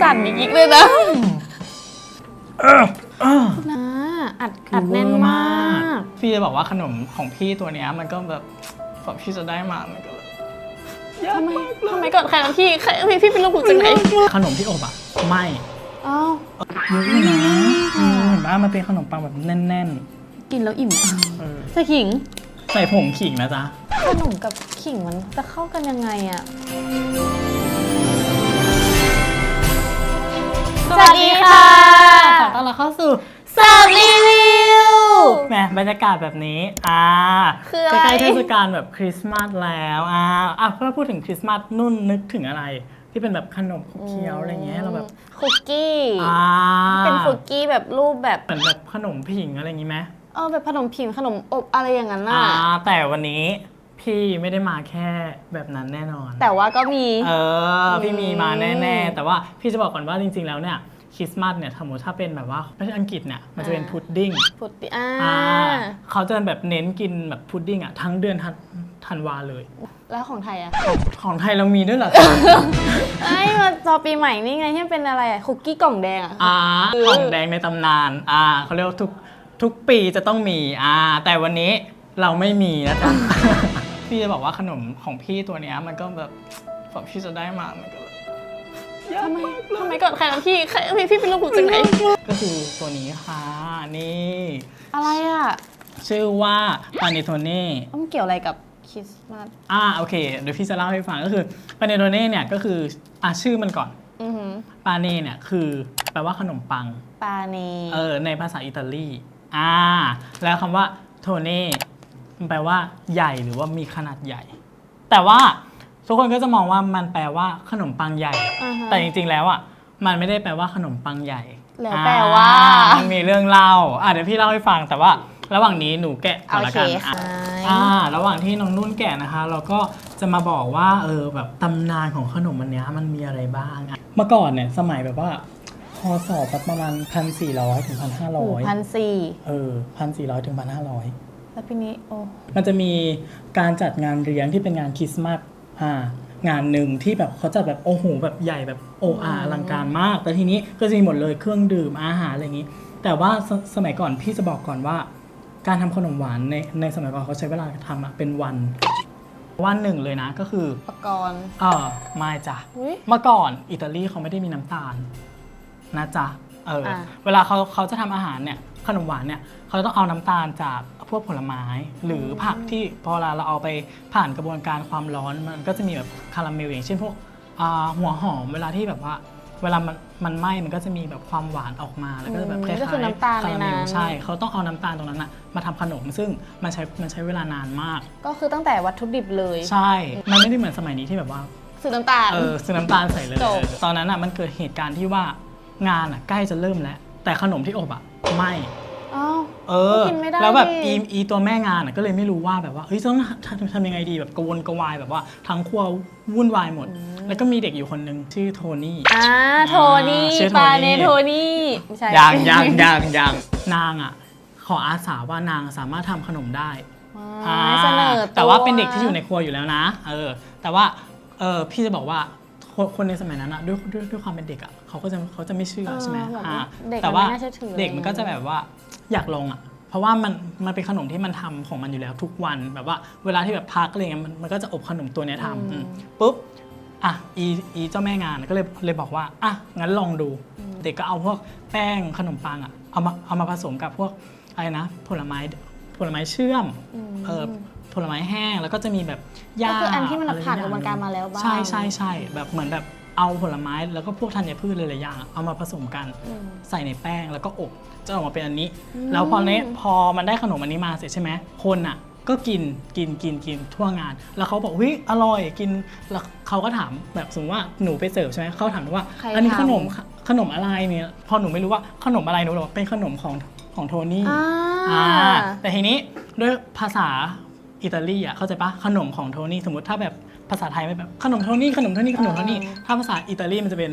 สั่นอีกเลยนะเออเออนะอัดอัดแน่นมากพี่จะบอกว่าขนมของพี่ตัวเนี้ยมันก็แบบกว่าพี่จะได้มามันก็แบบยากทำไมมากเลยทำไมก่อนใครนะพี่ใครพี่พี่เป็นลูกหนูจากไหนขนมที่อบอะไม่อ้าวเยอะอยู่นะอืมเห็นปะมันเป็นขนมปังแบบแน่นกินแล้วอิ่มๆเออใส่ขิงใส่ผงขิงนะจ๊ะ ขนมกับขิงมันจะเข้ากันยังไงอะ ขอต้อนรับเข้าสู่สามรีวิวแหมบรรยากาศแบบนี้ อ่าคืออะไร ใกล้ๆเทศกาลแบบคริสต์มาสแล้วอ่าอะเพื่อพูดถึงคริสต์มาสนุ่นนึกถึงอะไร ที่เป็นแบบขนมขบเคี้ยวอะไรเงี้ยเราแบบคุกกี้ อ่าเป็นคุกกี้แบบรูปแบบเหมือนแบบขนมผิงอะไรอย่างงี้ไหมเออแบบขนมผิงขนมอบอะไรอย่างนั้นอ่าน่ะแต่วันนี้ พี่ไม่ได้มาแค่แบบนั้นแน่นอน แต่ว่าก็มี เออ พี่มีมาแน่อืมๆแต่ว่าพี่จะบอกก่อนว่าจริง ๆ แล้วเนี่ยคริสต์มาสเนี่ยสมมติถ้าเป็นแบบว่าประเทศอังกฤษเนี่ยมันจะเป็นอ่าพุดดิ้งพุดดิ้งอ่าอ่าเขาจะแบบเน้นกินแบบพุดดิ้งอะทั้งเดือนธันธันวาเลย แล้วของไทยอะของไทยเรามีด้วยเหรอ ไอ้มาจอปีใหม่นี่ไงที่เป็นอะไรอะคุกกี้กล่องแดงอะ อ่าของแดงในตำนาน อ่าเขาเรียกว่าทุกทุกปีจะต้องมี อ่า แต่วันนี้เราไม่มีนะจ๊ะ พี่จะบอกว่าขนมของพี่ตัวเนี้ยมันก็แบบกว่าพี่จะได้มามันก็แบบยากทำไมมากเลยทำไมก่อนใครนะพี่ใครพี่พี่เป็นลูกหนูจากไหน ก็คือตัวนี้ค่ะนี่อะไรอะชื่อว่าปาเนโทเน่มันเกี่ยวอะไรกับคริสต์มาสอ่าโอเคเดี๋ยวพี่จะเล่าให้ฟังก็คือปาเนโทเน่เนี่ยก็คืออ่าชื่อมันก่อนอือหือปาเน่เนี่ยคือแปลว่าขนมปังปาเนเออในภาษาอิตาลีอ่าแล้วคำว่าโทเน่ มันแปลว่าใหญ่หรือว่ามีขนาดใหญ่ แต่ว่าทุกคนก็จะมองว่ามันแปลว่าขนมปังใหญ่ อ่าฮะ แต่จริงๆแล้วอะมันไม่ได้แปลว่าขนมปังใหญ่แล้วแปลว่า อ่มันมีเรื่องเล่าอะเดี๋ยวพี่เล่าให้ฟังแต่ว่า ระหว่างนี้หนูแกะก่อนโอละเคกันค่ะ อะ อ่าระหว่างที่น้องนุ่นแกะนะคะ เราก็จะมาบอกว่าเออแบบตำนานของขนมอันเนี้ยมันมีอะไรบ้างอะเมื่อก่อนเนี่ยสมัยแบบว่าพศประมาณพันสี่ร้อยถึงพันห้าหร้มูอยพันสี่เออพันสี่ร้อยถึงพันห้าร้อย แล้วปีนี้โอ้มันจะมีการจัดงานเลี้ยงที่เป็นงานคริสต์มาสอ่างานหนึ่งที่แบบเขาจัดแบบโอ้โหแบบใหญ่แบบโออาอลังการมาก แต่ทีนี้ก็จะมีหมดเลยเครื่องดื่มอาหารอะไรอย่างนี้ แต่ว่าสสมัยก่อนพี่จะบอกก่อนว่า การทำขนมหวานในในสมัยก่อนเขาใช้เวลาทำอะเป็นวัน วันหนึ่งเลยนะก็คือปกรณ์เออไม่จ้ะอุ้ยเมื่อก่อนอิตาลีเขาไม่ได้มีน้ำตาลนะจ๊ะเอออะเวลาเขาเขาจะทำอาหารเนี่ย ขนมหวานเนี่ยเขาต้องเอาน้ำตาลจากพวกผลไม้ หรือผักที่พอเวลาเราเอาไปผ่านกระบวนการความร้อนมันก็จะมีแบบคาราเมลอย่างเช่นพวกอ่าหัวหอมเวลาที่แบบว่าเวลามันมันไหม้มันก็จะมีแบบความหวานออกมาแล้วก็จะแบบคล้ายๆก็คือน้ำตาลคาในราเมนั้ลนใช่เขาต้องเอาน้ำตาลตรงนั้นอะมาทำขนมซึ่งมันใช้มันใช้เวลานานมาก ก็คือตั้งแต่วัตถุดิบเลย ใช่ มันไม่ได้เหมือนสมัยนี้ที่แบบว่าซื้อน้ำตาลเออซื้อน้ำตาลใส่เลยจบตอนนั้นอะมันเกิดเหตุการณ์ที่ว่างานอะใกล้จะเริ่มแล้ว แต่ขนมที่อบอะ ไม่อ้าว เออ กินไม่ได้แล้วแบบดิ อีอีตัวแม่งานอะก็เลยไม่รู้ว่าแบบว่าเฮ้ยต้องทำทำยังไงดีแบบกระวนกระวายแบบว่าทั้งครัววุ่นวายหมด แล้วก็มีเด็กอยู่คนหนึ่งชื่อโทนี่ อ่าโทนี่ชื่อโทนี่ ปาเนโทนี่ไม่ใช่ยังยังยังยังนางอะ ขออาสาว่านางสามารถทำขนมได้อ่าเสนอ แต่ว่าเป็นเด็กที่อยู่ในครัวอยู่แล้วนะ เออ แต่ว่าเออพี่จะบอกว่า คนคนในสมัยนั้นอะด้วยด้วยด้วยความเป็นเด็กอะเขาก็จะเขาจะไม่เชื่อใช่ไหมแบบอ่าเด็กแต่ว่ามันไม่น่าเชื่อถือ เด็กมันก็จะแบบว่าอยากลองอะเพราะว่ามันมันเป็นขนมที่มันทำของมันอยู่แล้วทุกวันแบบว่าเวลาที่แบบพักอะไรเงี้ยมันมันก็จะอบขนมตัวเนี้ยทำอืมปุ๊บอะอีอีเจ้าแม่งานก็เลยเลยบอกว่าอะงั้นลองดู เด็กก็เอาพวกแป้งขนมปังอะเอามาเอามาผสมกับพวกอะไรนะผลไม้ผลไม้เชื่อมเออ ผลไม้แห้ง แล้วก็จะมีแบบย่าก็คืออันที่มันะไผ่านกระบวนการมาแล้วบ้าง ใช่ใช่ใช่แบบเหมือนแบบเอาผลไม้แล้วก็พวกธัญพืชหลายๆอย่างอะเอามาผสมกันอืมใส่ในแป้งแล้วก็อบจะออกมาเป็นอันนี้ แล้วพอเนี้ยพอมันได้ขนมอันนี้มาเสร็จใช่ไหมคนอะก็กินกินกินกินทั่วงาน แล้วเขาบอกเฮ้ยอร่อยกินแล้วเขาก็ถามแบบสมมติว่าหนูไปเสิร์ฟใช่ไหมเขาถามว่าใครอันนี้ทำขนมขนมอะไรเนี่ยพอหนูไม่รู้ว่าขนมอะไรหนูบอกเป็นขนมของของโทนี่อ่าอ่าแต่ทีนี้ด้วยภาษา อิตาลีอะเข้าใจปะขนมของโทนี่สมมติถ้าแบบภาษาไทยไม่แบบขนมโทนี่ขนมโทนี่ขนมโทนี่ถ้าภาษาอิตาลีมันจะเป็น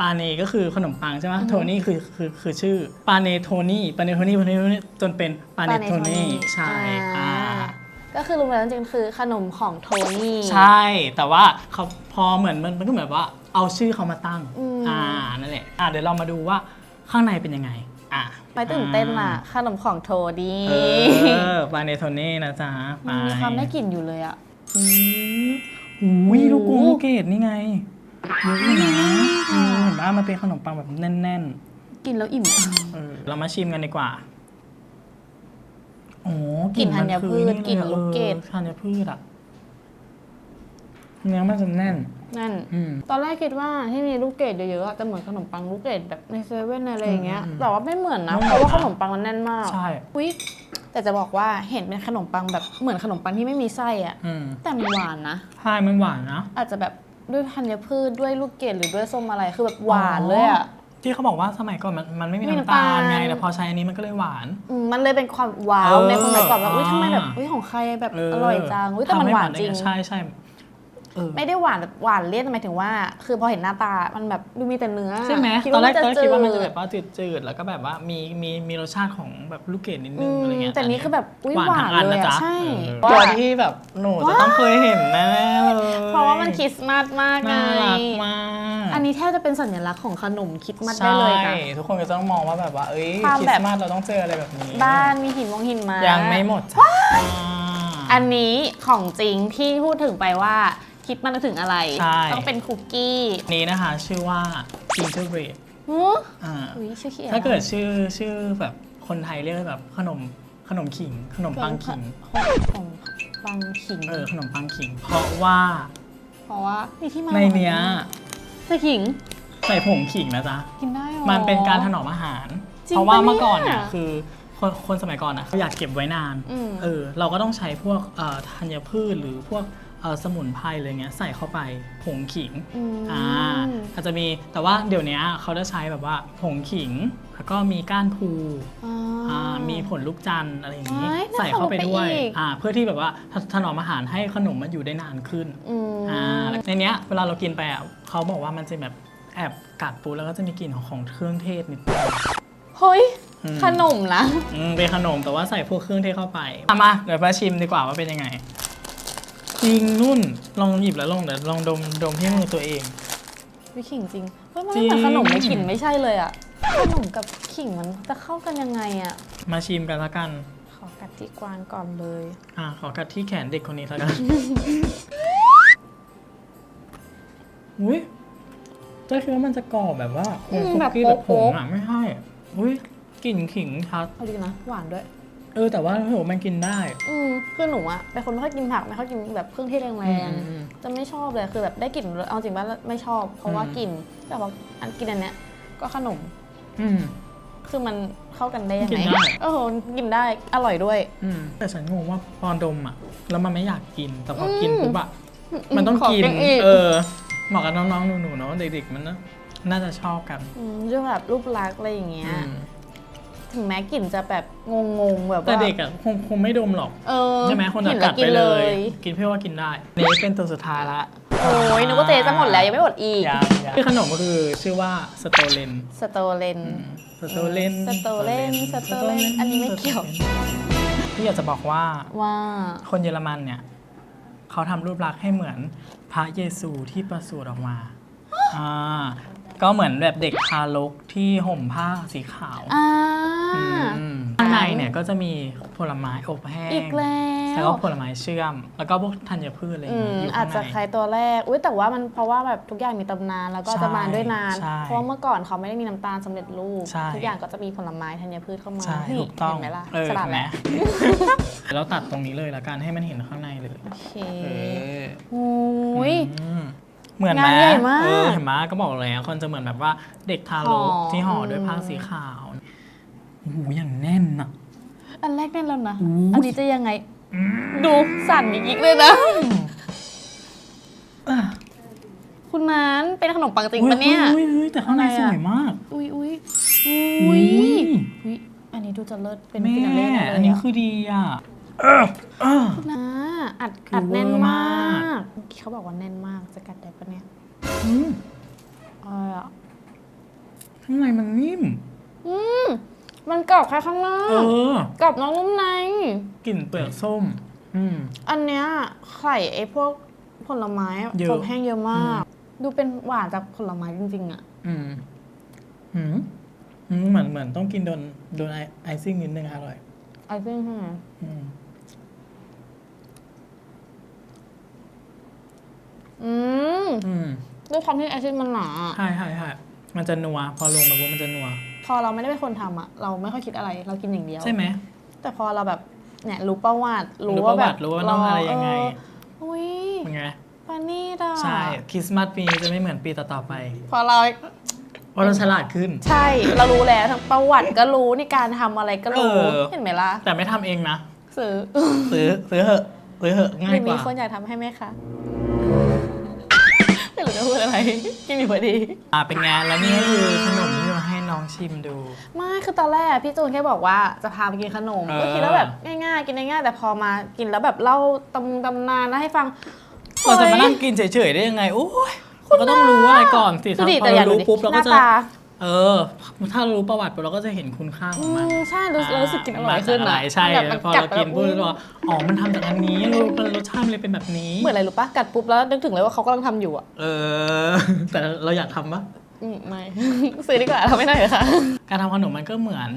ปาเนก็คือขนมปังใช่ไหมโทนี่คือคือคือชื่อปาเนโทนี่ปาเนโทนี่ปาเนโทนี่จนเป็นปาเนโทนี่ใช่อ่าก็คือรวมๆแล้วจริงๆคือขนมของโทนี่ใช่ แต่ว่าเขาพอเหมือนมันมันก็เหมือนว่าเอาชื่อเขามาตั้งอืมอ่านั่นแหละอ่าเดี๋ยวเรามาดูว่าข้างในเป็นยังไง อะไปตื่นเต้นอะขนมของโทนี่เออปลาเนโทเน่นะจ๊ะไปมันมีความได้กลิ่นอยู่เลยอะอืมอุ้ยลูกกงลูกเกดนี่ไงเยอะอยู่นะเออเห็นปะมันเป็นขนมปังแบบแน่นกินแล้วอิ่มๆเออเรามาชิมกันดีกว่าโอ้กลิ่นธัญพืชมัคืกลิ่นลูกเกดออธัญพืชอะ เนื้อมันจะแน่น นั่น อืม ตอนแรกคิดว่าที่มีลูกเกดเยอะๆอะจะเหมือนขนมปังลูกเกดแบบในเซเว่นอะไรอย่างเงี้ย อืมแต่ว่าไม่เหมือนนะ ไม่เพเหมือนราะว่านะขนมปังมันแน่นมากใช่ อุ๊ยแต่จะบอกว่าเห็นเป็นขนมปังแบบเหมือนขนมปังที่ไม่มีไส้อะอืมแต่มันหวานนะใช่มันหวานนะ อาจจะแบบด้วยธัญพืชด้วยลูกเกดหรือด้วยส้มอะไรคือแบบหวานเลยอะ ที่เขาบอกว่าสมัยก่อนมันมันไม่มีไม่มีน้ำตาลน้ำตาลไงแต่พอใช้อันนี้มันก็เลยหวาน อืมมันเลยเป็นความว้าวเออในคนสมัยก่อนแบบอุ้ยอ่าทำไมแบบอุ้ยของใครแบบเอร่อยจังอุ้ยแต่มันทำให้หวานได้จริง ใช่ใช่ เออ ไม่ได้หวานแบบหวานเลี่ยนหมายถึงว่า คือพอเห็นหน้าตามันแบบดูมีแต่เนื้อใช่ไหมคิดตอนแรกจะตอนแรกคิดว่ามันจะจืแบบว่าจืดๆ แล้วก็แบบว่ามีมีมีรสชาติของแบบลูกเกดนิดนึอืงมอะไรเงี้ยแต่นี้คือแบบอุ้ยหวานทั้งอันเลยนะอะจ๊ะใช่เออตัวที่แบบหนูจะต้องเคยเห็นแน่ๆเลย เพราะว่ามันคริสต์มาสมากไงน่ารักมาก อันนี้แทบจะเป็นสัญลักษณ์ของขนมคริสต์มาสได้เลยนะใช่ทุกคนก็ต้องมองว่าแบบว่าเอ้ยความคริแบสบต์มาสเราต้องเจออะไรแบบนี้ บ้านมีหินวงหินมายัยังไม่หมดจ้ะอ่าอันนี้ของจริงที่พูดถึงไปว่า คิดมันถึงอะไร ใช่ ต้องเป็นคุกกี้นี้นะคะชื่อว่า gingerbread หืออ่า อุ้ยชื่อเขียนถ้าเกิดชื่อชื่อแบบคนไทยเรียกแบบขนมขนมขิง ขนมปังขิง ของปังขิง เออขนมปังขิง เพราะว่าเพราะว่ามีที่มาในเนี้ยใส่ขิงใส่ผงขิงนะจ๊ะ กินได้หรอ มันเป็นการถนอมอาหาร จริงเพราะว่าปะเนี่ยเมื่อก่อนเนี่ยคือคนคนสมัยก่อนนะเขาอยากเก็บไว้นาน อืม เออ เราก็ต้องใช้พวกเอ่อธัญพืชหรือพวก เอ่อสมุนไพรอะไรเงี้ยใส่เข้าไปผงขิงมอ่าอาจจะมีแต่ว่าเดี๋ยวนี้เขาจะใช้แบบว่าผงขิง แล้วก็มีก้านพูอ่าอ่ามีผลลูกจันทร์อะไรอย่างนี้ เอ้ยน่าใส่เข้าไปด้วยเข้าไปอีก อ่าเพื่อที่แบบว่าถถนอมอาหารให้ขนมมันอยู่ได้นานขึ้น อืม อ่าในเนี้ยเวลาเรากินไปอะเขาบอกว่ามันจะแบบแอบกัดปูแล้วก็จะมีกลิ่นของของเครื่องเทศนิดนึง เฮ้ย อืม ขนมนะอืมเป็นขนมแต่ว่าใส่พวกเครื่องเทศเข้าไปเอามาเดี๋ยวมาชิมดีกว่าว่าเป็นยังไง จริงนุ่นลองหยิบแล้วลองเดี๋ยวลองดมดมที่มือตัวเอง วิขิงจริงเฮ้ยมันจริไม่งเหมือนขนมในขิงไม่ใช่เลยอะขนมกับขิงมันจะเข้ากันยังไงอะมาชิมกันละกัน ขอกัดที่กวางก่อนเลย อ่าขอกัดที่แขนเด็กคนนี้ละกัน อุ้ยเจ้าคิดว่ามันจะกรอบแบบว่าอืมคุกแบบกี้แบบผโป๊งกอะไม่ใช่อุ้ยกลิ่นขิงชัดเอาดีนะหวานด้วย เออแต่ว่าโหมันกินได้ อืมคือหนูอะเป็นคนไม่ค่อยกินผักไม่ค่อยกินแบบเครื่องเทศแรงอืมอืมๆจะไม่ชอบเลยคือแบบได้กลิ่นเอาจริงว่าไม่ชอบ เพราะว่าอืม กลิ่นแต่ว่าอันกินอันเนี้ยก็ขนมอืม คือมันเข้ากันได้ยังกิไงนได้ โอ้โหกินได้อร่อยด้วย อืมแต่ฉันงงว่าตอนดมอะ แล้วมันไม่อยากกิน แต่พออมกินปุ๊บอะ มันต้องขอกิน กินอีก เออ เหมาะกับน้องๆหนูๆเนาะเด็กๆมันนะน่าจะชอบกัน อืมเรื่องแบบรูปลักษณ์อะไรอย่างเงี้ย อืม ถึงแม้กลิ่นจะแบบงงๆแบบว่าแต่เด็กอะคงคงไม่ดมหรอก เออใช่ไหมคนกจะลิ่นกัแล้ดวไปเลย กินเพื่อว่ากินได้นี่เป็นตัวสุดท้ายละโอ้ยนึกว่าเจจะหมดแล้วยังไม่หมดอีกยังยังที่ขนมก็คือชื่อว่าสโตเลนสโตเลนสโตเลนสโตเลนสโตเลนอันนี้ไม่เกี่ยวพี่อยากจะบอกว่าว่าคนเยอรมันเนี่ยเขาทำรูปลักษณ์ให้เหมือนพระเยซูที่ประสูติออกมาอ่าก็เหมือนแบบเด็กทารกที่ห่มผ้าสีขาวอ่าอืม ข้างในเนี่ยก็จะมีผลไม้อบแห้งอีกแล้วแล้วก็ผลไม้เชื่อม แล้วก็พวกธัญพืชอะไรออืย่างมเงี้ยอยู่อาข้าจงจะในคล้ายตัวแรกอุ้ยแต่ว่ามันเพราะว่าแบบทุกอย่างมีตำนานแล้วก็ใช่จะมาด้วยนานใช่เพราะว่าเมื่อก่อนเขาไม่ได้มีน้ำตาลสำเร็จรูปใช่ทุกอย่างก็จะมีผลไม้ธัญพืชเข้ามาใช่นี่ถูกต้องเห็นไหมล่ะเออฉลาดเห็นไหมแล้วเราตัดตรงนี้เลยละกันให้มันเห็นข้างในเลยโอเคเออโอ้ยอืมเหมือนไหมงานใหญ่มากเออเห็นไหมก็บอกเลยคนจะเหมือนแบบว่าเด็กทารกห่อที่ห่อด้วยอืมผ้าสีขาว โอ้โหอย่างแน่นอะอันแรกแน่นแล้วนะ อู้ อันนี้จะยังไง ดูสั่นอีกเลยนะ อะคุณนั้นเป็นขนมปังจริงปะเนี่ย อุ้ยอุ้ยแต่ข้างในอะไรสอะ วยมาก อุ้ยอุ้ยอุ้อุ้ยยอุ้ยอันนี้ดูจะเลิศเป็นแม่ฟินาเล่เลยอันนี้คือดีอะเออเออ นะอัดคืออัดแน่นเวอร์มามาก กเมื่อกี้เขาบอกว่าแน่นมากจะกัดได้ปะเนี่ยอืมเออข้างในมันนิ่มอืม มันกรอบแค่ข้างนอเอกอ กรอบนอกนุ่มใน กลิ่นเปลือกส้ม อืม อันเนี้ยไข่ไอ้พวกผลไม้เยอะ อบแห้งเยอะมาก ดูเป็นหวานจากผลไม้จริงๆอะอืมอืมอืมเหมือนเหมือนต้องกินโดนโดนไอไอซิ่งนิดนึงอร่อย ไอซิ่งใช่ไหมอืม อืมอืมด้วยความที่ไอซิ่งมันหนา ใช่ใช่ใช่มันจะนัว พอลงไปปุ๊บมันจะนัว พอเราไม่ได้เป็นคนทำอะเราไม่ค่อยคิดอะไรเรากินอย่างเดียว ใช่ไหม แต่พอเราแบบเนี่ยรู้ประวัติรู้รู้ประว่าแบวับติรู้ว่าต้องอะไรยังไง เอออุ้ยเป็นไง ปานี่ด่ะใช่ คริสต์มาสปีนี้จะไม่เหมือนปีต่อๆไป พอเราเพราะเราฉลาดขึ้น ใช่เรารู้แล้วทั้งประวัติก็รู้ในการทำอะไรก็รู้ เออ เห็นไหมล่ะแต่ไม่ทำเองนะ ซื้อซื้อซื้อเหอะซื้อเหอะหง่ารืยอกมีว่า คนอยากทำให้ไหมคะไม่รู้จะพูดอะไรกินอยู่พอดี อ่าเป็นไงแล้วนี่ก็คือขนมที่เราให้ น้องชิมดู ไม่คือตอนแรกพี่จูนแค่บอกว่าจะพาไปกินขนม เออ ก็คิดว่าแบบง่ายๆ กินง่ายๆแต่พอมากินแล้วแบบเล่าตำตำนานแล้วให้ฟังเราจะมานั่งเฮ้ยกินเฉยๆได้ยังไงโอ้ยเราก็ต้องรู้อะไรก่อนสิดูดิพอแต่อย่าเราดูรู้ดิปุ๊บเราหก็น้าจะตาเออ ถ้าเรารู้ประวัติปุ๊บเราก็จะเห็นคุณค่าของมันอืมใช่รู้สึกเรารู้สึกกินอร่อยขึ้นมาจากนะอะไรใช่แบบมันพอกัดเราไปกินปุ๊บแล้วเราอ๋อมันทำจากอันนี้เรามันรสชาติมันเลยเป็นแบบนี้ เหมือนอะไรรู้ปะกัดปุ๊บแล้วนึกถึงเลยว่าเขากำลังทำอยู่อะเออ แต่เราอยากทำปะ อืมไม่ ซื้อดีกว่าทำไม่ได้เหรอคะการทำขนมมันก็เหมือน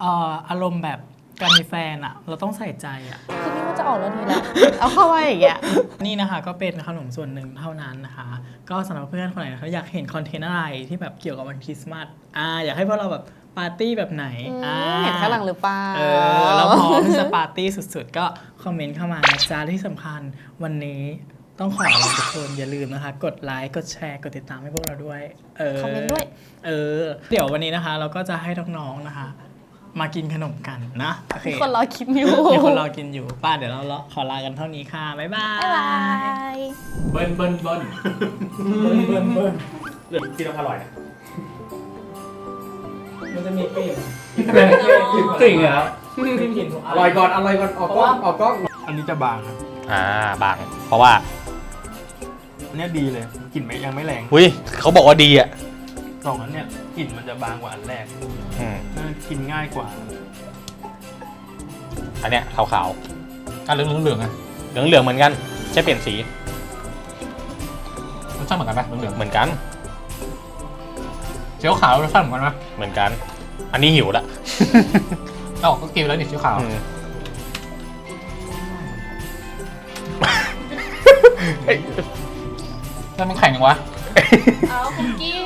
เอ่ออารมณ์แบบการมีแฟนอะเราต้องใส่ใจอะคือนี่ว่าจะออกแล้วทีแล้วเอาเข้าไว้อย่างเงี้ยนี่นะคะก็เป็นขนมส่วนหนึ่งเท่านั้นนะคะ ก็สำหรับเพื่อนคนไหนนะคะอยากเห็นคอนเทนต์อะไรที่แบบเกี่ยวกับวันคริสต์มาสอ่าอยากให้พวกเราแบบปาร์ตี้แบบไหนอืมอ่าเห็นข้างหลังหรือเปล่าเออเราพร้อมที่จะปาร์ตี้สุดๆ ก็คอมเมนต์เข้ามานะจ๊ะที่สำคัญวันนี้ ต้องขอเราทุกคนอย่าลืมนะคะ กดไลค์ กดแชร์ กดติดตามให้พวกเราด้วย เออคอมเมนต์ด้วย เออ เดี๋ยววันนี้นะคะ เราก็จะให้น้องๆนะคะ มากินขนมกันนะโอเคคนรอคิดอยู่มีคนรอกินอยู่ป้าเดี๋ยวเราขอลากันเท่านี้ค่ะ บ๊ายบาย บ๊ายบายเบิ้ลเบิ้ลเบิ้ลเบิ้ลเบิ้ลเบิ้ลหรือที่ต้องอร่อยนะมันจะมีกลิ่นจริงเหรอมีกลิ่นของอร่อยก่อนอร่อยก่อนออกกล้องออกกล้องอันนี้จะบางครับอ่าบาง เพราะว่าอัน เนี้ยดีเลยกลิ่นไม่ยังไม่แรงอุ้ยเขาบอกว่าดีอะสองอันเนี้ยกลิ่นมันจะบางกว่าอันแรกอืมน่ากินง่ายกว่า อันเนี้ยขาวอะเหลืองเหลืองๆอะๆเหลืองๆเหมือนกันแค่เปลี่ยนสีรสชาติเหมือนกันปะเหลืองเหลืองเหมือนกันเจียวขาวรสชาติเหมือนกันปะเหมือนกัน อันนี้หิวละเอ้าก็กินไปแล้วนี่เจียวขาวอืม แล้วมันแข็งยังวะ เอาคุกกี้